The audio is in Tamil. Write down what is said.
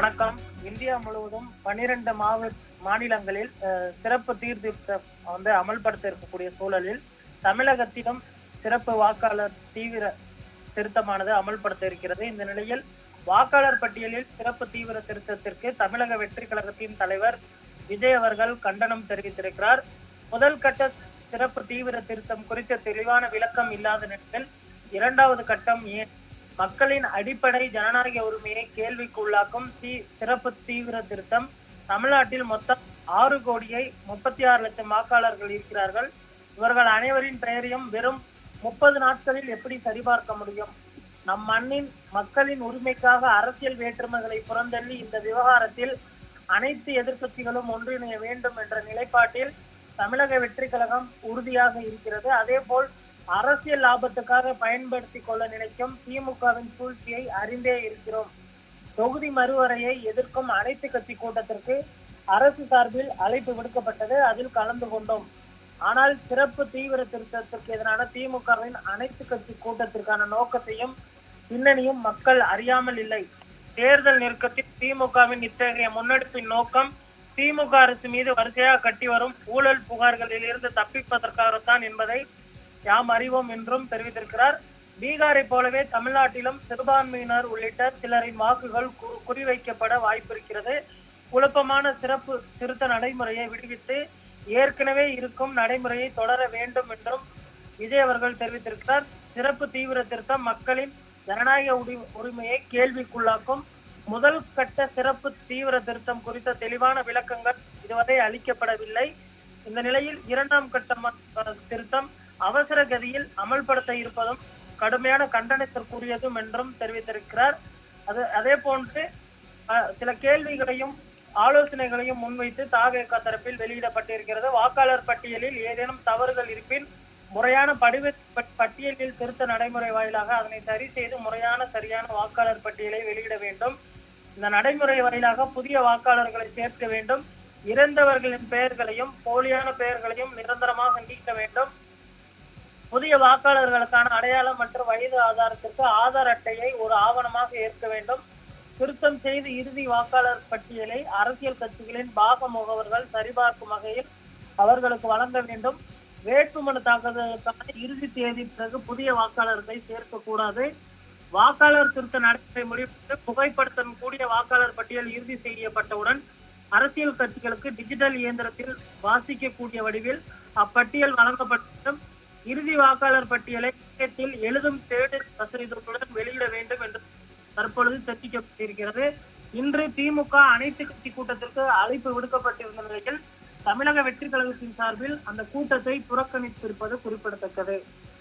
வணக்கம். இந்தியா முழுவதும் பன்னிரண்டு மாவ மாநிலங்களில் சிறப்பு சீர்திருத்தம் வந்து அமல்படுத்த இருக்கக்கூடிய சூழலில் தமிழகத்திலும் சிறப்பு வாக்காளர் தீவிர திருத்தமானது அமல்படுத்த இருக்கிறது இந்த நிலையில் வாக்காளர் பட்டியலில் சிறப்பு தீவிர திருத்தத்திற்கு தமிழக வெற்றி கழகத்தின் தலைவர் விஜய் அவர்கள் கண்டனம் தெரிவித்திருக்கிறார். முதல் கட்ட சிறப்பு தீவிர திருத்தம் குறித்த தெளிவான விளக்கம் இல்லாத நிலையில் இரண்டாவது கட்டம் ஏன் மக்களின் அடிப்படை ஜனநாயக உரிமையை கேள்விக்குள்ளாக்கும் தீ சிறப்பு தீவிர திருத்தம். தமிழ்நாட்டில் மொத்தம் ஆறு கோடியை முப்பத்தி ஆறு லட்சம் வாக்காளர்கள் இருக்கிறார்கள். இவர்கள் அனைவரின் பெயரையும் வெறும் முப்பது நாட்களில் எப்படி சரிபார்க்க முடியும்? நம் மண்ணின் மக்களின் உரிமைக்காக அரசியல் வேற்றுமைகளை புறந்தள்ளி இந்த விவகாரத்தில் அனைத்து எதிர்க்கட்சிகளும் ஒன்றிணைய வேண்டும் என்ற நிலைப்பாட்டில் தமிழக வெற்றி கழகம் உறுதியாக இருக்கிறது. அதேபோல் அரசியல் லாபத்துக்காக பயன்படுத்திக் கொள்ள நினைக்கும் திமுகவின் சூழ்ச்சியை அறிந்தே இருக்கிறோம். தொகுதி மறுவரையை எதிர்க்கும் அனைத்து கட்சி கூட்டத்திற்கு அரசு சார்பில் அழைப்பு விடுக்கப்பட்டது. அதில் கலந்து கொண்டோம். ஆனால் சிறப்பு தீவிர திருத்தத்திற்கு எதிரான திமுகவின் அனைத்து கட்சி கூட்டத்திற்கான நோக்கத்தையும் பின்னணியும் மக்கள் அறியாமல் இல்லை. தேர்தல் நெருக்கத்தில் திமுகவின் இத்தகைய முன்னெடுப்பின் நோக்கம் திமுக அரசு மீது வரிசையாக கட்டி வரும் ஊழல் புகார்களில் இருந்து தப்பிப்பதற்காகத்தான் என்பதை யாம் அறிவோம் என்றும் தெரிவித்திருக்கிறார். பீகாரை போலவே தமிழ்நாட்டிலும் சிறுபான்மையினர் உள்ளிட்ட சிலரின் வாக்குகள் கு- குறிவைக்கப்பட வாய்ப்பிருக்கிறது. குழப்பமான சிறப்பு திருத்த நடைமுறையை விடுவித்து ஏற்கனவே இருக்கும் நடைமுறையை தொடர வேண்டும் என்றும் விஜய் அவர்கள் தெரிவித்திருக்கிறார். சிறப்பு தீவிர திருத்தம் மக்களின் ஜனநாயக உரி- உரிமையை கேள்விக்குள்ளாக்கும். முதல் கட்ட சிறப்பு தீவிர திருத்தம் குறித்த தெளிவான விளக்கங்கள் இதுவரை அளிக்கப்படவில்லை. இந்த நிலையில் இரண்டாம் கட்ட திருத்தம் அவசர கதியில் அமல்படுத்த இருப்பதும் கடுமையான கண்டனத்திற்குரியதும் என்றும் தெரிவித்திருக்கிறார். அது அதே போன்று சில கேள்விகளையும் ஆலோசனைகளையும் முன்வைத்து தாவேக தரப்பில் வெளியிடப்பட்டிருக்கிறது. வாக்காளர் பட்டியலில் ஏதேனும் தவறுகள் இருப்பின் முறையான படிவ பட்- பட்டியலில் திருத்த நடைமுறை வாயிலாக அதனை சரி செய்து முறையான சரியான வாக்காளர் பட்டியலை வெளியிட வேண்டும். இந்த நடைமுறை வாயிலாக புதிய வாக்காளர்களை சேர்க்க வேண்டும். இறந்தவர்களின் பெயர்களையும் போலியான பெயர்களையும் நிரந்தரமாக நீக்க வேண்டும். புதிய வாக்காளர்களுக்கான அடையாளம் மற்றும் வயது ஆதாரத்திற்கு ஆதார் அட்டையை ஒரு ஆவணமாக ஏற்க வேண்டும். திருத்தம் செய்து இறுதி வாக்காளர் பட்டியலை அரசியல் கட்சிகளின் பாக முகவர்கள் சரிபார்க்கும் வகையில் அவர்களுக்கு வழங்க வேண்டும். வேட்புமனு தாக்குதலுக்கான இறுதி தேதி பிறகு புதிய வாக்காளர்களை சேர்க்கக்கூடாது. வாக்காளர் திருத்த நடைமுறை முடிவு புகைப்படத்துடன் கூடிய வாக்காளர் பட்டியல் இறுதி செய்யப்பட்டவுடன் அரசியல் கட்சிகளுக்கு டிஜிட்டல் இயந்திரத்தில் வாசிக்கக்கூடிய வடிவில் அப்பட்டியல் வழங்கப்பட்டும் இறுதி வாக்காளர் பட்டியலை இணையத்தில் எழுதும் தேடு வசதிகளுடன் வெளியிட வேண்டும் என்று தற்பொழுது தெரிவிக்கப்பட்டிருக்கிறது. இன்று திமுக அனைத்து கட்சி கூட்டத்திற்கு அழைப்பு விடுக்கப்பட்டிருந்த நிலையில் தமிழக வெற்றி கழகத்தின் சார்பில் அந்த கூட்டத்தை புறக்கணித்திருப்பது குறிப்பிடத்தக்கது.